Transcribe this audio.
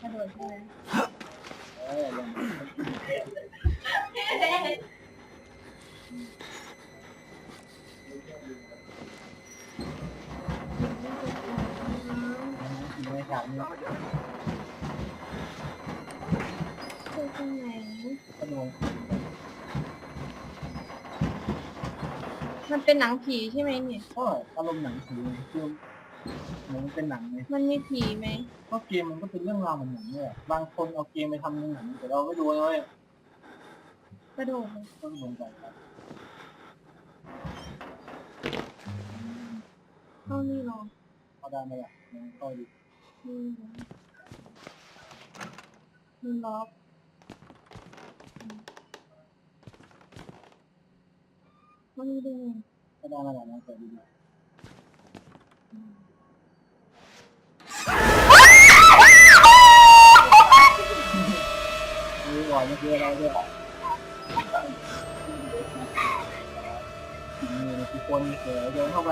กระโดดใช่ไหมเออยังอยู่ในฉากนี้คือตรงไหนก็โดนมันเป็นหนังผีใช่ไหมเนี่ย ก็อารมณ์หนังผีคือเห มือนเป็นหนังไงมันมีผีไหมก็เกมมันก็เป็นเรื่องราวเหมือนหนังเนี่ยบางคนเอาเกมไปทำเป็นหนังแต่เราไม่ดูเลยกระโดดเลยก็โดนไปครับเข้านี่หรอเขาได้ไหมล่ะมันก็ดีอืมมันล็อกมันมีได้ไงเขาได้ไหมล่ะนะแต่ดี มีก่อนเมื่อกี้เราด้วยนี่ทุกคนเสือเดินเข้าไป